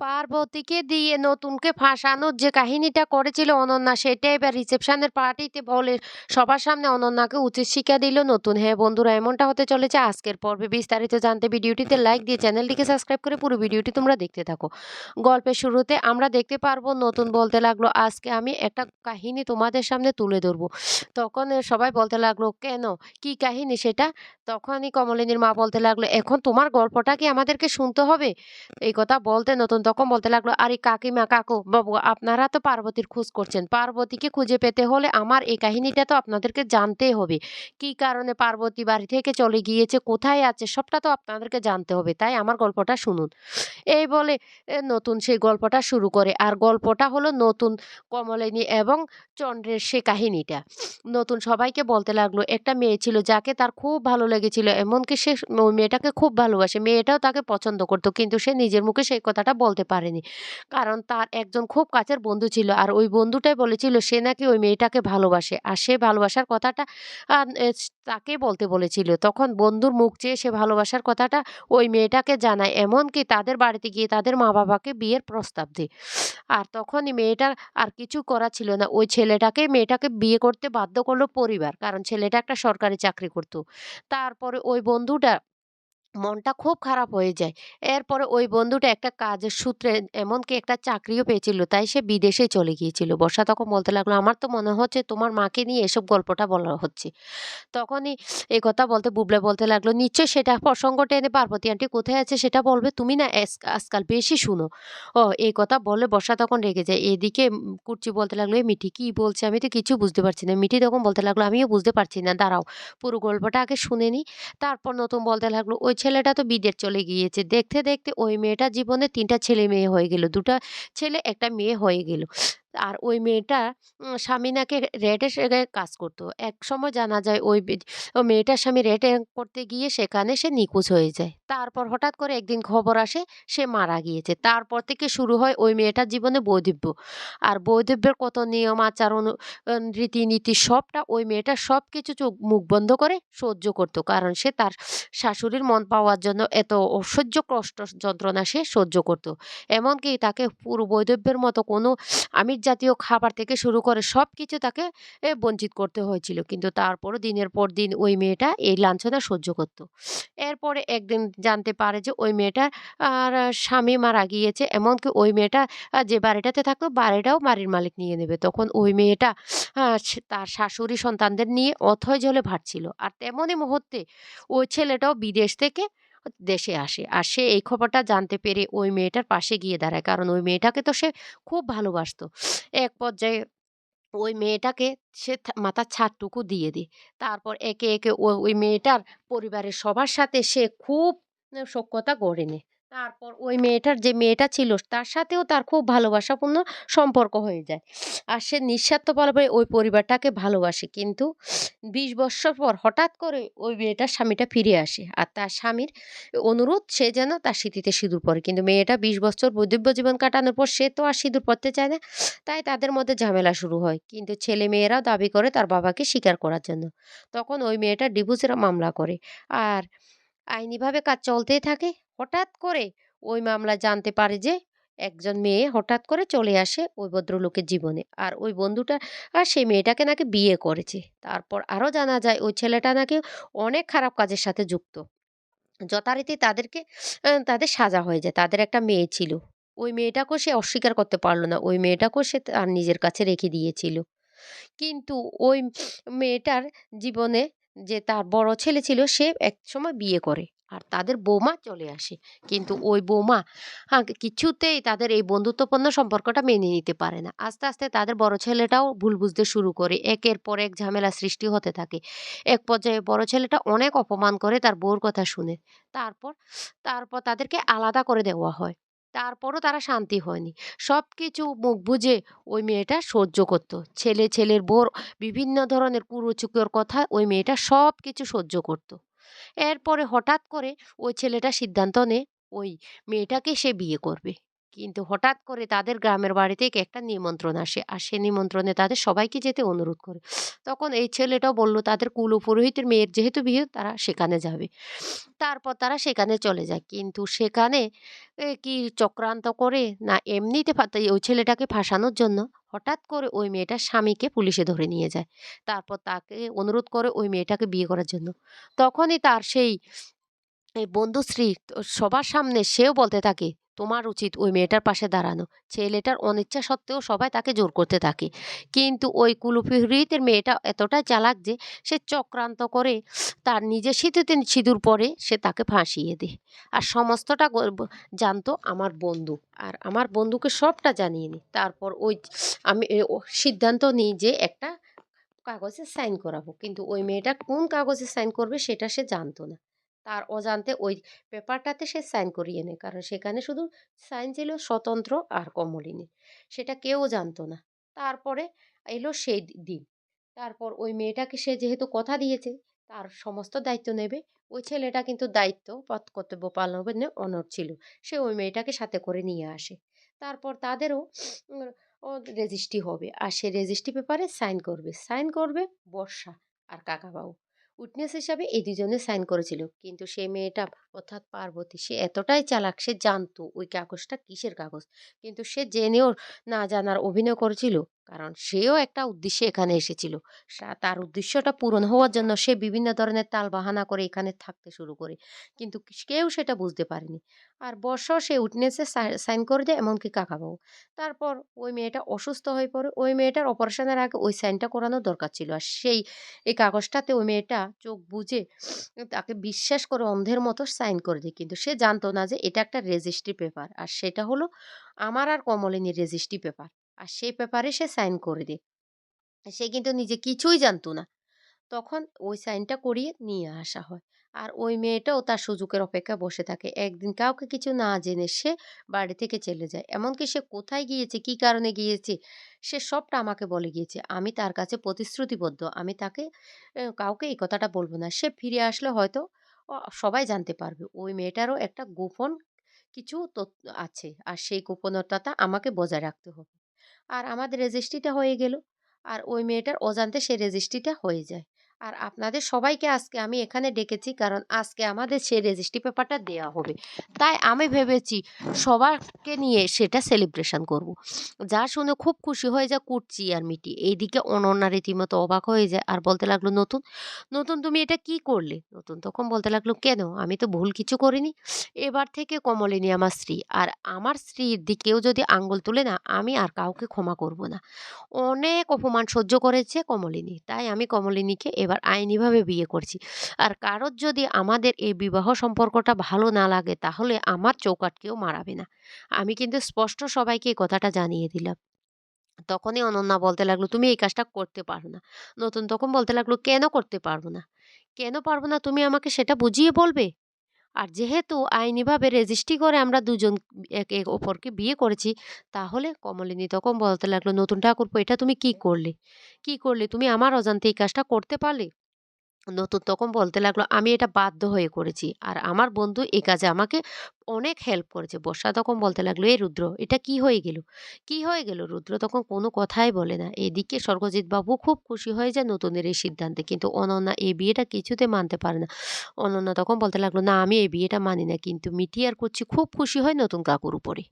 পার্বতীকে দিয়ে নতুনকে ফাঁসানোর যে কাহিনীটা করেছিল অনন্যা, সেটা এবার রিসেপশনের পার্টিতে বলে সবার সামনে অনন্যাকে উচিত শিক্ষা দিল নতুন। হ্যাঁ বন্ধুরা, এমনটা হতে চলেছে আজকের পর্বে। বিস্তারিত জানতে ভিডিওটিতে লাইক দিয়ে চ্যানেলটিকে সাবস্ক্রাইব করে পুরো ভিডিওটি তোমরা দেখতে থাকো। গল্পের শুরুতে আমরা দেখতে পারব নতুন বলতে লাগল, আজকে আমি একটা কাহিনী তোমাদের সামনে তুলে ধরবো। তখন সবাই বলতে লাগল, কেন? কি কাহিনী সেটা? তখনই কমলিনীর মা বলতে লাগল, এখন তোমার গল্পটা কি আমাদেরকে শুনতে হবে? এই কথা বলতে নতুন তখন বলতে লাগল, আরে কাকিমা, কাকু, বাবু, আপনারা তো পার্বতীর খোঁজ করছেন। পার্বতীকে খুঁজে পেতে হলে আমার এই কাহিনীটা তো আপনাদেরকে জানতেই হবে। কি কারণে পার্বতী বাড়ি থেকে চলে গিয়েছে, কোথায় আছে, সবটা তো আপনাদেরকে জানতে হবে। তাই আমার গল্পটা শুনুন। এই বলে নতুন সেই গল্পটা শুরু করে। আর গল্পটা হলো নতুন কমলিনী এবং চন্দ্রের সে কাহিনীটা। নতুন সবাইকে বলতে লাগল, একটা মেয়ে ছিল যাকে তার খুব ভালো লেগেছিল, এমনকি সে মেয়েটাকে খুব ভালোবাসে। মেয়েটাও তাকে পছন্দ করতো, কিন্তু সে নিজের মুখে সেই কথাটা বলতে পারেনি। কারণ তার একজন খুব কাছের বন্ধু ছিল আর ওই বন্ধুটাই বলেছিল সে নাকি ওই মেয়েটাকে ভালোবাসে। আর সে ভালোবাসার কথাটা তাকে বলতে বলেছিল। তখন বন্ধুর মুখ চেয়ে সে ভালোবাসার কথাটা ওই মেয়েটাকে জানায়। এমনকি তাদের বাড়িতে গিয়ে তাদের মা বাবাকে বিয়ের প্রস্তাব দেয়। আর তখনই মেয়েটার আর কিছু করা ছিল না। ওই ছেলেটাকে, মেয়েটাকে বিয়ে করতে বাধ্য করল পরিবার। কারণ ছেলেটা একটা সরকারি চাকরি করতো। তারপরে ওই বন্ধুটা মনটা খুব খারাপ হয়ে যায়। এরপরে ওই বন্ধুটা একটা কাজের সূত্রে এমনকি একটা চাকরিও পেয়েছিল, তাই সে বিদেশে চলে গিয়েছিল। বর্ষা তখন বলতে লাগল, আমার তো মনে হচ্ছে তোমার মাকে নিয়ে এসব গল্পটা বলা হচ্ছে। তখনই এই কথা বলতে, বুবলে বলতে লাগল, নিশ্চয়ই সেটা প্রসঙ্গ টেনে পার্বতী আন্টি কোথায় আছে সেটা বলবে। তুমি না আজকাল বেশি শুনো। ও এই কথা বলে বর্ষা তখন রেগে যায়। এদিকে কুর্চি বলতে লাগল এই মিঠি কি বলছে? আমি তো কিছু বুঝতে পারছি না। মিঠি তখন বলতে লাগল, আমিও বুঝতে পারছি না, দাঁড়াও। পুরো গল্পটা আগে শুনে নি। তারপর নতুন বলতে লাগল, ওই ছেলেটা তো বিদেশ চলে গিয়েছে। দেখতে দেখতে ওই মেয়েটা জীবনে তিনটা ছেলে মেয়ে হয়ে গেল। দুটা ছেলে, একটা মেয়ে হয়ে গেল। আর ওই মেয়েটা উম, স্বামী নাকি রেটে কাজ করতো। এক সময় জানা যায় ওই মেয়েটার স্বামী রেটে করতে গিয়ে সেখানে সে নিখোঁজ হয়ে যায়। তারপর হঠাৎ করে একদিন খবর আসে সে মারা গিয়েছে। তারপর থেকে শুরু হয় ওই মেয়েটার জীবনে বৈধব্য। আর বৈধব্যের কত নিয়ম আচরণ রীতিনীতি সবটা ওই মেয়েটা সব কিছু চোখ মুখ বন্ধ করে সহ্য করতো। কারণ সে তার শাশুড়ির মন পাওয়ার জন্য এত অসহ্য কষ্ট যন্ত্রণা সে সহ্য করতো। এমনকি তাকে পুরো বৈধব্যের মতো কোনো আমিষ জাতীয় খাবার থেকে শুরু করে সব কিছু তাকে বঞ্চিত করতে হয়েছিল। কিন্তু তারপরও দিনের পর দিন ওই মেয়েটা এই লাঞ্ছনা সহ্য করত। এরপরে একদিন জানতে পারে যে ওই মেয়েটার আর স্বামী মারা গিয়েছে। এমনকি ওই মেয়েটা যে বাড়িটাতে থাকতো বাড়িটাও বাড়ির মালিক নিয়ে নেবে। তখন ওই মেয়েটা তার শাশুড়ি সন্তানদের নিয়ে অথয় জলে ভাটছিল। আর তেমনই মুহূর্তে ওই ছেলেটাও বিদেশ থেকে দেশে আসে। আর সে এই খবরটা জানতে পেরে ওই মেয়েটার পাশে গিয়ে দাঁড়ায়। কারণ ওই মেয়েটাকে তো সে খুব ভালোবাসত। এক পর্যায়ে ওই মেয়েটাকে সে মাথার ছাদটুকু দিয়ে দিই তারপর একে একে ওই মেয়েটার পরিবারের সবার সাথে সে খুব সক্যতা গড়ে নেয়। তারপর ওই মেয়েটার যে মেয়েটা ছিল, তার সাথেও তার খুব ভালোবাসাপূর্ণ সম্পর্ক হয়ে যায়। আর সে নিঃস্বার্থভাবে ওই পরিবারটাকে ভালোবাসে। কিন্তু বিশ বৎসর পর হঠাৎ করে ওই মেয়েটার স্বামীটা ফিরে আসে। আর তার স্বামীর অনুরোধ, সে যেন তার স্মৃতিতে সিঁদুর পরে। কিন্তু মেয়েটা বিশ বছর বৈধব্য জীবন কাটানোর পর সে তো আর সিঁদুর পরতে চায় না। তাই তাদের মধ্যে ঝামেলা শুরু হয়। কিন্তু ছেলে মেয়েরাও দাবি করে তার বাবাকে স্বীকার করার জন্য। তখন ওই মেয়েটা ডিভোর্সের মামলা করে। আর আইনিভাবে কাজ চলতেই থাকে। হঠাৎ করে ওই মামলা জানতে পারে যে, একজন মেয়ে হঠাৎ করে চলে আসে ওই ভদ্রলোকের জীবনে। আর ওই বন্ধুটা, আর সেই মেয়েটাকে নাকি বিয়ে করেছে। তারপর আরও জানা যায় ওই ছেলেটা নাকি অনেক খারাপ কাজের সাথে যুক্ত। যথারীতি তাদেরকে তাদের সাজা হয়ে যায়। তাদের একটা মেয়ে ছিল। ওই মেয়েটাকেও সে অস্বীকার করতে পারল না। ওই মেয়েটাকেও সে তার নিজের কাছে রেখে দিয়েছিল। কিন্তু ওই মেয়েটার জীবনে যে তার বড় ছেলে ছিল, সে এক সময় বিয়ে করে। আর তাদের বৌমা চলে আসে। কিন্তু ওই বৌমা হ্যাঁ কিছুতেই তাদের এই বন্ধুত্বপূর্ণ সম্পর্কটা মেনে নিতে পারে না। আস্তে আস্তে তাদের বড় ছেলেটাও ভুল বুঝতে শুরু করে। একের পর এক ঝামেলা সৃষ্টি হতে থাকে। এক পর্যায়ে বড় ছেলেটা অনেক অপমান করে তার বউর কথা শুনে। তারপর তারপর তাদেরকে আলাদা করে দেওয়া হয়। তারপরও তারা শান্তি হয়নি। সব কিছু মুখ বুঝে ওই মেয়েটা সহ্য করতো। ছেলে, ছেলের বোর বিভিন্ন ধরনের কুরুচুকর কথা ওই মেয়েটা সব কিছু সহ্য করতো। এরপরে হঠাৎ করে ওই ছেলেটা সিদ্ধান্ত নেয়, ওই মেয়েটাকে সে বিয়ে করবে কিন্তু হঠাৎ করে তাদের গ্রামের বাড়ি থেকে একটা নিমন্ত্রণ আসে। আর সে নিমন্ত্রণে তাদের সবাইকে যেতে অনুরোধ করে। তখন এই ছেলেটাও বলল, তাদের কুলপুরোহিতের মেয়ের যেহেতু বিয়ে, তারা সেখানে যাবে। তারপর তারা সেখানে চলে যায়। কিন্তু সেখানে কি চক্রান্ত করে না এমনিতে ওই ছেলেটাকে ফাঁসানোর জন্য হঠাৎ করে ওই মেয়েটার স্বামীকে পুলিশে ধরে নিয়ে যায়। তারপর তাকে অনুরোধ করে ওই মেয়েটাকে বিয়ে করার জন্য। তখনই তার সেই বন্ধুশ্রী সবার সামনে সেও বলতে থাকে, "তোমার উচিত ওই মেয়েটার পাশে দাঁড়ানো।" ছেলেটার অনিচ্ছা সত্ত্বেও সবাই তাকে জোর করতে থাকে। কিন্তু ওই কুলপুরোহিতের মেয়েটা এতটাই চালাক যে সে চক্রান্ত করে তার নিজের সিঁথিতে সিঁদুর পরে সে তাকে ফাঁসিয়ে দেয়। আর সমস্তটা জানতো আমার বন্ধু। আর আমার বন্ধুকে সবটা জানিয়ে নিই। তারপর ওই আমি সিদ্ধান্ত নিই যে একটা কাগজে সাইন করাবো। কিন্তু ওই মেয়েটা কোন কাগজে সাইন করবে সেটা সে জানতো না। তার অজান্তে ওই পেপারটাতে সে সাইন করিয়ে নেয়। কারণ সেখানে শুধু সাইন ছিল স্বতন্ত্র আর কমলিনীর। সেটা কেউ জানতো না। তারপরে এলো সেই দিন। তারপর ওই মেয়েটাকে সে যেহেতু কথা দিয়েছে, তার সমস্ত দায়িত্ব নেবে। ওই ছেলেটা কিন্তু দায়িত্ব পথ কর্তব্য পালনে অনড় ছিল। সে ওই মেয়েটাকে সাথে করে নিয়ে আসে। তারপর তাদেরও রেজিস্ট্রি হবে। আর সে রেজিস্ট্রি পেপারে সাইন করবে। সাইন করবে বর্ষা আর কাকাবাবু। উইটনেস হিসাবে এই দুজনে সাইন করেছিল। কিন্তু সেই মেয়েটা অর্থাৎ পার্বতী, সে এতটাই চালাক, সে জানতো ওই কাগজটা কিসের কাগজ। কিন্তু সে জেনেও না জানার অভিনয় করেছিল। কারণ সেও একটা উদ্দেশ্যে এখানে এসেছিল। তার উদ্দেশ্যটা পূরণ হওয়ার জন্য সে বিভিন্ন ধরনের তাল বাহানা করে এখানে থাকতে শুরু করে। কিন্তু কেউ সেটা বুঝতে পারেনি। আর বর্ষাও সে উইটনেসে সাইন করে দেয়, এমনকি কাকাবাবু। তারপর ওই মেয়েটা অসুস্থ হয়ে পড়ে। ওই মেয়েটার অপারেশনের আগে ওই সাইনটা করানো দরকার ছিল। আর সেই, এই কাগজটাতে ওই মেয়েটা চোখ বুজে তাকে বিশ্বাস করে অন্ধের মতো সাইন করে দেয়। কিন্তু সে জানতো না যে এটা একটা রেজিস্ট্রি পেপার। আর সেটা হলো আমার আর কমলিনীর রেজিস্ট্রি পেপার। আর সেই পেপারে সে সাইন করে দেয়। সে কিন্তু নিজে কিছুই জানতো না। তখন ওই সাইনটা করিয়ে নিয়ে আসা হয়। আর ওই মেয়েটাও তার সুযোগের অপেক্ষায় বসে থাকে। একদিন কাউকে কিছু না জেনে সে বাড়ি থেকে চলে যায়। এমনকি সে কোথায় গিয়েছে, কী কারণে গিয়েছে সে সবটা আমাকে বলে গিয়েছে। আমি তার কাছে প্রতিশ্রুতিবদ্ধ। আমি তাকে কাউকে এই কথাটা বলব না। সে ফিরে আসলে হয়তো সবাই জানতে পারবে। ওই মেয়েটারও একটা গোপন কিছু তথ্য আছে। আর সেই গোপনতাটা আমাকে বজায় রাখতে হবে। আর আমাদের রেজিস্ট্রিটা হয়ে গেল। আর ওই মেয়েটার অজান্তে সে রেজিস্ট্রিটা হয়ে যায়। আর আপনাদের সবাইকে আজকে আমি এখানে ডেকেছি কারণ আজকে আমাদের সেই রেজিস্ট্রি পেপারটা দেওয়া হবে। তাই আমি ভেবেছি সবাইকে নিয়ে সেটা সেলিব্রেশন করব। যা শুনে খুব খুশি হয়ে যায় কুটচি আর মিটি। এইদিকে অনন্যা রীতিমতো অবাক হয়ে যায় আর বলতে লাগল, "নতুন, নতুন তুমি এটা কি করলে?" নতুন তখন বলতে লাগল, "কেন? আমি তো ভুল কিছু করিনি। এবার থেকে কমলিনী আমার স্ত্রী। আর আমার স্ত্রীর দিকেও যদি আঙ্গুল তুলে না আমি আর কাউকে ক্ষমা করব না। অনেক অপমান সহ্য করেছে কমলিনী। তাই আমি কমলিনীকে এবার আইনিভাবে বিয়ে করছি। আর কারোর যদি আমাদের এই বিবাহ সম্পর্কটা ভালো না লাগে তাহলে আমার চৌকাটকেও মারাবে না। আমি কিন্তু স্পষ্ট সবাইকে এই কথাটা জানিয়ে দিলাম।" তখনই অনন্যা বলতে লাগল, "তুমি এই কাজটা করতে পারো না।" নতুন তখন বলতে লাগল, "কেন করতে পারব না? কেন পারব না তুমি আমাকে সেটা বুঝিয়ে বলবে? আর যেহেতু আইনিভাবে রেজিস্ট্রি করে আমরা দুজন একে অপরকে বিয়ে করেছি তাহলে" কমলিনী তখন বলতে লাগল, "নতুন ঠাকুরপো এটা তুমি কি করলে? কি করলে? তুমি আমার অজান্তে এই কাজটা করতে পারলে?" নতুন তখন বলতে লাগল, "আমি এটা বাধ্য হয়ে করেছি। আর আমার বন্ধু এই কাজে আমাকে অনেক হেল্প করেছে।" বর্ষা তখন বলতে লাগল, "এই রুদ্র এটা কি হয়ে গেল? কি হয়ে গেল?" রুদ্র তখন কোনো কথাই বলে না। এদিকে স্বর্গজিৎ বাবু খুব খুশি হয়ে যায় নতুনের এই সিদ্ধান্তে। কিন্তু অনন্যা এই বিয়েটা কিছুতে মানতে পারে না। অনন্যা তখন বলতে লাগল, "না আমি এই বিয়েটা মানি না।" কিন্তু মিটি আর কুটচি খুব খুশি হয় নতুন কাকুর উপরে।